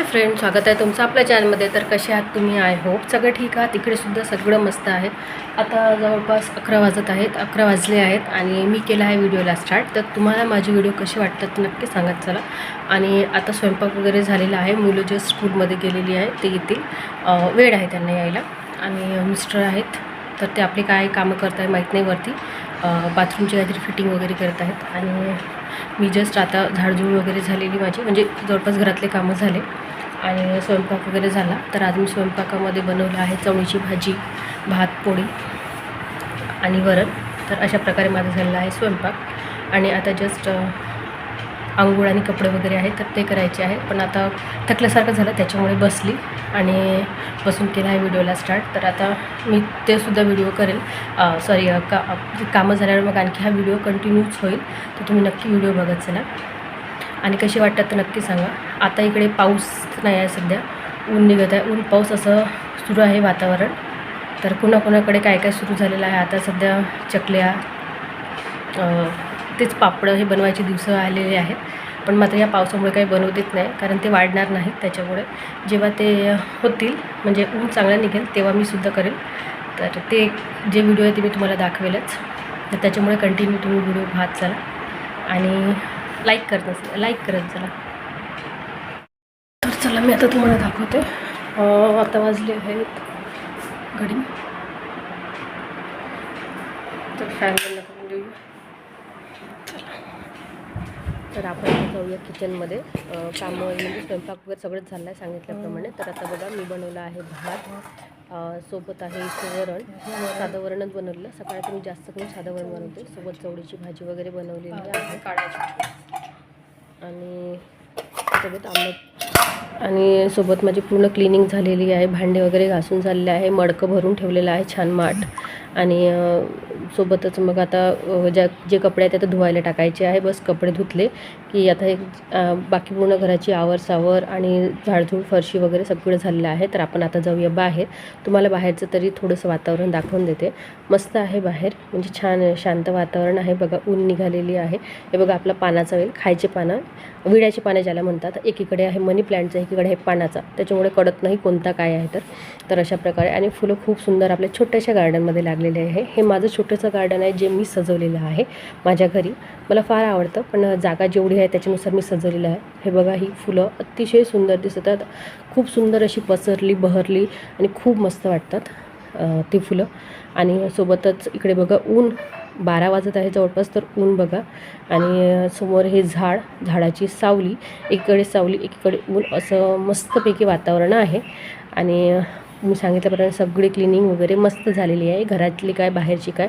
Hi friend स्वागत आहे तुमचं आपल्या चॅनलमध्ये तर कसे आहात तुम्ही? आय होप सगळं ठीक आहात. तिकडेसुद्धा सगळं मस्त आहे. आता जवळपास अकरा वाजत आहेत अकरा वाजले आहेत आणि मी केला आहे व्हिडिओला स्टार्ट तर तुम्हाला माझे व्हिडिओ कसे वाटतात नक्की सांगत चला. आणि आता स्वयंपाक वगैरे झालेला आहे. मुलं जे स्कूलमध्ये गेलेली आहे. ते येतील. वेळ आहे त्यांना यायला. आणि मिस्टर आहेत. तर ते आपले काय कामं करत आहे माहीत नाही वरती. बाथरूमची काहीतरी फिटिंग वगैरे करत आहेत. आणि मी जस्ट आता झाडझूड वगैरे झालेली माझी. म्हणजे जवळपास घरातले कामं झाले आणि स्वयंपाक वगैरे झाला. तर आज मी स्वयंपाकामध्ये बनवलं आहे चवळीची भाजी भात पोळी आणि वरण. तर अशा प्रकारे माझा झालेला आहे स्वयंपाक. आणि आता जस्ट आंघोळ आणि कपडे वगैरे आहेत तर ते करायचे आहे. पण आता थकल्यासारखं झालं त्याच्यामुळे बसली. आणि बसून केला आहे व्हिडिओला स्टार्ट तर आता मी ते सुद्धा व्हिडिओ करेल. सॉरी का कामं झाल्यावर मग आणखी हा व्हिडिओ कंटिन्यूच होईल. तर तुम्ही नक्की व्हिडिओ बघत चला. आणि कशी वाटतात तर नक्की सांगा. आता इकडे पाऊस नाही आहे सध्या. ऊन निघत आहे. ऊन पाऊस असं सुरू आहे वातावरण. तर कुणाकुणाकडे काय काय सुरू झालेलं आहे? आता सध्या चकल्या तेच पापडं हे बनवायचे दिवस आलेले आहेत. पण मात्र या पावसामुळे काही बनवू देत नाही कारण ते वाढणार नाहीत त्याच्यामुळे. जेव्हा ते होतील म्हणजे ऊन चांगलं निघेल तेव्हा मी सुद्धा करेल तर ते जे व्हिडिओ आहे ते मी तुम्हाला दाखवेलच. तर त्याच्यामुळे कंटिन्यू तुम्ही व्हिडिओ पाहत चला. आणि लाईक करत असेल लाईक करत चला. तर चला मी आता तुम्हाला दाखवते. आता वाजले आहेत घडी तर फॅन बंद करून देऊया चला तर आपण जाऊया किचनमध्ये कामं म्हणजे स्वयंपाक वगैरे सगळंच झालं आहे सांगितल्याप्रमाणे. तर आता बघा मी बनवलं आहे भात सोबत आहे इथे वरण साधं वरणच बनवलेलं. सकाळी तर मी जास्त करून साधं वरण बनवते. सोबत चवळीची भाजी वगैरे बनवलेली आहे. काढायची आणि सोबत आंबट. आणि सोबत माझी पूर्ण क्लिनिंग झालेली आहे. भांडे वगैरे घासून झालेले आहे. मडकं भरून ठेवलेलं आहे. छान माठ. आणि सोबतच मग आता ज्या जे कपडे आहेत ते आता धुवायला टाकायचे आहे. बस कपडे धुतले की आता एक बाकी पूर्ण घराची आवर सावर आणि झाडझूड फरशी वगैरे सगळं झालेलं आहे. तर आपण आता जाऊया बाहेर. तुम्हाला बाहेरचं तरी थोडंसं वातावरण दाखवून देते. मस्त आहे बाहेर. म्हणजे छान शांत वातावरण आहे. बघा ऊन निघालेली आहे. हे बघा आपला पानाचा वेल खायचे पानं. विड्याची पानं ज्याला म्हणतात. एकीकडे आहे मनी प्लॅन्टचा एकीकडे आहे पानाचा. त्याच्यामुळे कळत नाही कोणता काय आहे तर. तर अशा प्रकारे. आणि फुलं खूप सुंदर आपल्या छोट्याशा गार्डनमध्ये लागलेले आहे. हे माझं छोटंसं गार्डन आहे जे मी सजवलेलं आहे माझ्या घरी. मला फार आवडतं पण जागा जेवढी आहे त्याच्यानुसार मी सजवलेलं आहे. हे बघा ही फुलं अतिशय सुंदर दिसतात. खूप सुंदर अशी पसरली बहरली आणि खूप मस्त वाटतात ती फुलं. आणि सोबतच इकडे बघा ऊन बारा वाजत आहे जवळपास तर ऊन बघा. आणि समोर हे झाड झाडाची सावली. एकीकडे सावली एकीकडे ऊन. असं मस्तपैकी वातावरण आहे. आणि मी सांगितल्याप्रमाणे सगळी क्लिनिंग वगैरे मस्त झालेली आहे. घरातली काय बाहेरची काय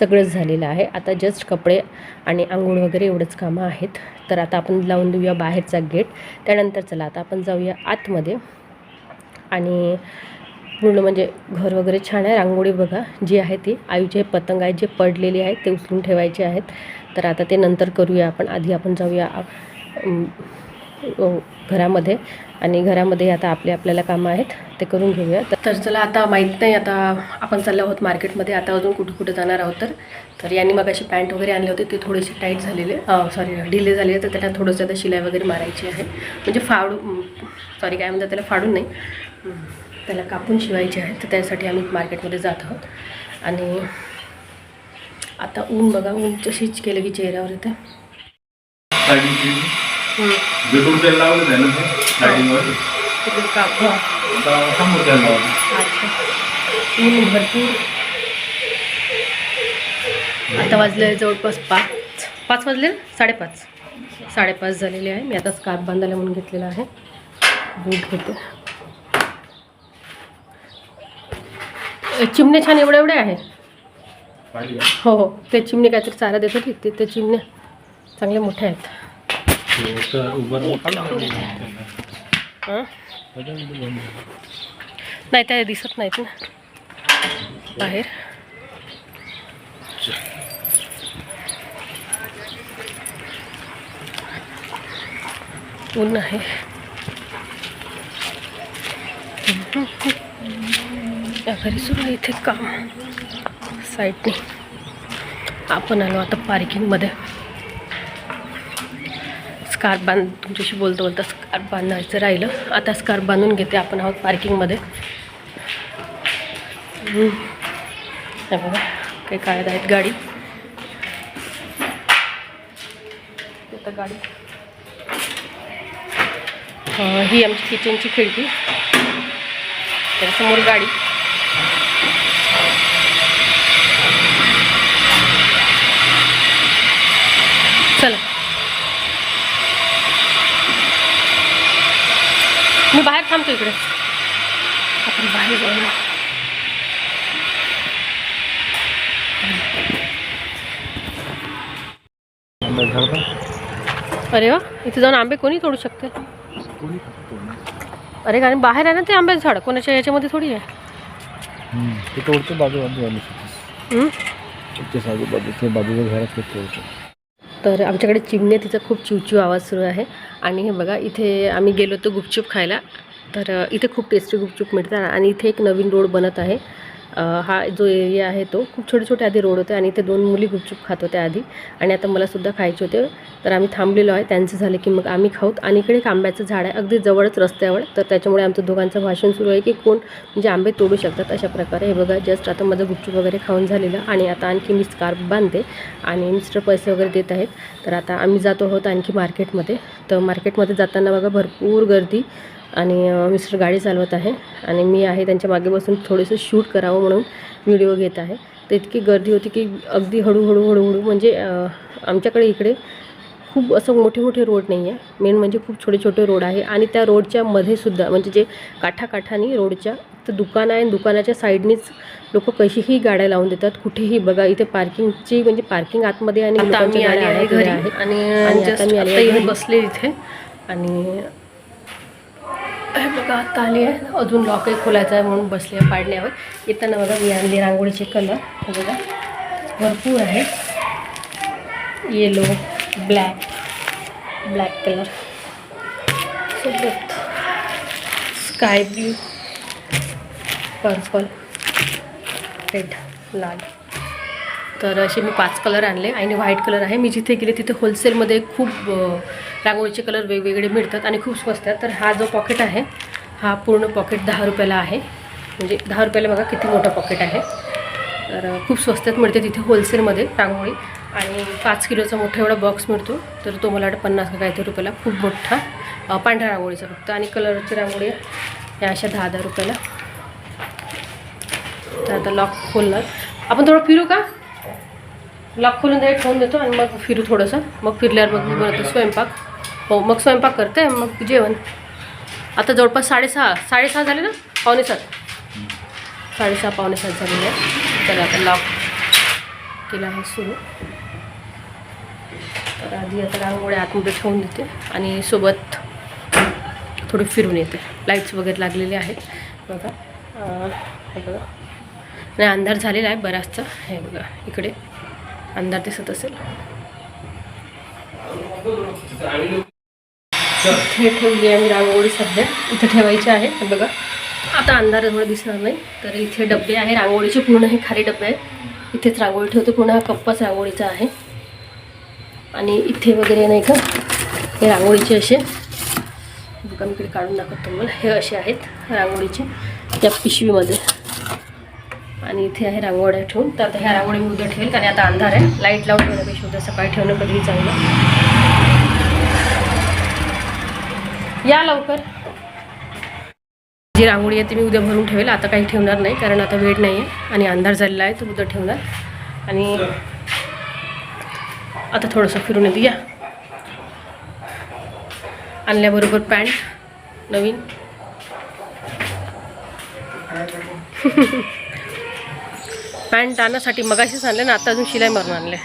सगळंच झालेलं आहे. आता जस्ट कपडे आणि आंघोळ वगैरे एवढंच कामं आहेत. तर आता आपण लावून देऊया बाहेरचा गेट त्यानंतर चला आता आपण जाऊया आतमध्ये. आणि पूर्ण म्हणजे घर वगैरे छान आहे. रांगोळी बघा जी आहे ती. आईचे पतंग आहेत जे पडलेले आहेत ते उचलून ठेवायचे आहेत. तर आता ते नंतर करूया आपण. आधी आपण जाऊया घरामध्ये. आणि घरामध्ये आता आपले आपल्याला कामं आहेत ते करून घेऊया. तर- चला आता माहीत नाही आता आपण चाललो आहोत मार्केटमध्ये. आता अजून कुठं कुठं जाणार आहोत तर. तर यांनी मग अशी पॅन्ट वगैरे आणले होते ते थोडेसे टाईट झालेले. सॉरी ढिले झालेले तर त्याला थोडंसं आता शिलाई वगैरे मारायची आहे. म्हणजे फाडू सॉरी काय म्हणतात त्याला? फाडून नाही. हं, त्याला कापून शिवायचे आहे तर त्यासाठी आम्ही मार्केटमध्ये जात आहोत. आणि आता ऊन बघा ऊन तशीच केलं की चेहऱ्यावर येते. बिटून तेल लावलं आहे ना काप हां. आता समोर तेल लावलं अच्छा. ऊन भरपूर आता वाजले जवळपास पाच पाच वाजले? साडेपाच. साडेपाच झालेले आहे. मी आता स्कार्फ बांधायला म्हणून घेतलेला आहे. बूट घेते. चिमणे छान एवढे एवढे आहे हो हो. ते चिमणे काहीतरी चारा देत होती ते चिमणे चांगले मोठे आहेत. नाही त्या दिसत नाहीत ना. बाहेर. ऊन आहे. या घरी सुरू आहे इथे काम. साईडने आपण आलो आता पार्किंगमध्ये स्कार्फ बांध तुमच्याशी बोलता बोलता स्कार्फ बांधायचं राहिलं. आता स्कार्फ बांधून घेते आपण आहोत पार्किंगमध्ये. बघा काही काळ्या आहेत गाडी. आता गाडी. ही आमची किचनची खिडकी. त्याच्यासमोर गाडी. मी बाहेर थांबतो इकडे. आपण बाहेर जाऊया अरे वा इथे जाऊन आंबे कोणी तोडू शकते? अरे कारण बाहेर आहे ना ते आंब्याचं झाड कोणाच्या याच्यामध्ये थोडी आहे. ते तोडतो बाजू बाजू हं? ते बाजूच्या घरात ते तोडतो. तर आमच्याकडे चिमण्या तिचा खूप चिवचिव आवाज सुरू आहे. आणि हे बघा इथे आम्ही गेलो होतो गुपचूप खायला. तर इथे खूप टेस्टी गुपचूप मिळतात आणि इथे एक नवीन रोड बनत आहे. हा जो एरिया आहे तो खूप छोटे छोटे आधी रोड होते आणि इथे दोन मुली गुपचूप खात होत्या आधी. आणि आता मला सुद्धा खायचे होते. तर आम्ही थांबलेलो आहे. त्यांचं झालं की मग आम्ही खाऊत. आणि इकडे एक आंब्याचं झाड आहे. अगदी जवळच रस्त्यावर. तर त्याच्यामुळे आमचं दोघांचं भाषण सुरू आहे की कोण म्हणजे आंबे तोडू शकतात अशा प्रकारे. हे बघा जस्ट आता माझं गुपचूप वगैरे खाऊन झालेलं. आणि आता आणखी मी स्कार्फ बांधते आणि मिस्टर पैसे वगैरे देत आहेत. तर आता आम्ही जातो आहोत आणखी मार्केटमध्ये तर मार्केटमध्ये जाताना बघा भरपूर गर्दी. आणि मिस्टर गाडी चालवत आहे आणि मी आहे त्यांच्या मागे बसून थोडंसं शूट करावं म्हणून व्हिडिओ घेत आहे तर इतकी गर्दी होती की अगदी हळूहळू हळूहळू म्हणजे आमच्याकडे इकडे खूप असं मोठे मोठे रोड नाही आहे मेन म्हणजे खूप छोटे छोटे रोड आहे आणि त्या रोडच्या मध्ये सुद्धा म्हणजे जे काठाकाठानी रोडच्या तर दुकान आहे आणि दुकानाच्या साईडनीच लोक कशीही गाड्या लावून देतात कुठेही बघा इथे पार्किंगची म्हणजे पार्किंग आतमध्ये आणि आम्ही आले आहे घरी. आणि. बसले इथे आणि बघा आता आली आहे. अजून लॉकही खोलायचं आहे म्हणून बसले आहे पाडण्यावर. येताना बघा मी आणले रांगोळीचे कलर हे बघा भरपूर आहे. येलो ब्लॅक ब्लॅक कलर सोबत स्काय ब्ल्यू पर्पल रेड लाल. तर असे मी पाच कलर आणले आणि व्हाईट कलर आहे. मी जिथे गेले तिथे होलसेलमध्ये खूप रांगोळीचे कलर वेगवेगळे मिळतात आणि खूप स्वस्त आहेत. तर हा जो पॉकेट आहे हा पूर्ण पॉकेट दहा रुपयाला आहे. म्हणजे दहा रुपयाला बघा किती मोठं पॉकेट आहे. तर खूप स्वस्तात मिळते तिथे होलसेलमध्ये रांगोळी. आणि पाच किलोचा मोठा एवढा बॉक्स मिळतो. तर तो मला वाटतं पन्नास काहीतरी रुपयाला खूप मोठा पांढऱ्या रांगोळीचा फक्त. आणि कलरची रांगोळी या अशा दहा दहा रुपयाला. तर आता लॉक खोलणार. आपण थोडं फिरू का? लॉक खोलून द्यायला ठेवून देतो आणि मग फिरू थोडंसं. मग फिरल्यावर मग मी बनवतो स्वयंपाक. हो मग स्वयंपाक करते मग जेवण. आता जवळपास साडेसहा साडेसहा झाले ना? पावणे सात. साडेसहा पावणे सात झालेले आहे. तर आता लॉक केला आहे सुरू. तर आधी आता रांगोळ्या आतमध्ये ठेवून देते आणि सोबत थोडी फिरून येते. लाईट्स वगैरे लागलेले आहेत. बघा. हे बघा. नाही अंधार झालेला आहे बराचसा. हे बघा इकडे. अंधार दिसत असेल. इथे ठेवली आहे रांगोळी सध्या. इथे ठेवायची आहे. हे बघा. आता अंधार एवढं दिसणार नाही. तर इथे डबे आहे. रांगोळीचे पूर्ण हे खाली डबे आहेत. इथेच रांगोळी ठेवतो. पूर्ण हा कप्पाच रांगोळीचा आहे. आणि इथे वगैरे नाही का? हे रांगोळीचे असे. बघा मी इकडे काढून दाखवतो तुम्हाला. हे असे आहेत रांगोळीचे त्या पिशवीमध्ये. आणि इथे आहे रांगोळ्या ठेवून. तर आता ह्या रांगोळी मी उद्या ठेवेल कारण आता अंधार आहे. लाइट लावून ठेवण्यापेक्षा उद्या सकाळी ठेवणं कधीही चांगलं. या लवकर. जी रांगोळी आहे ती मी उद्या भरून ठेवेल. आता काही ठेवणार नाही कारण आता वेळ नाही आहे आणि अंधार झालेला आहे तो उद्या ठेवणार. आणि आता थोडंसं फिरून येते या आणल्याबरोबर पॅन्ट नवीन. पॅन्ट आणण्यासाठी मगाशीच आणले ना आता अजून शिलाई मारून आणले.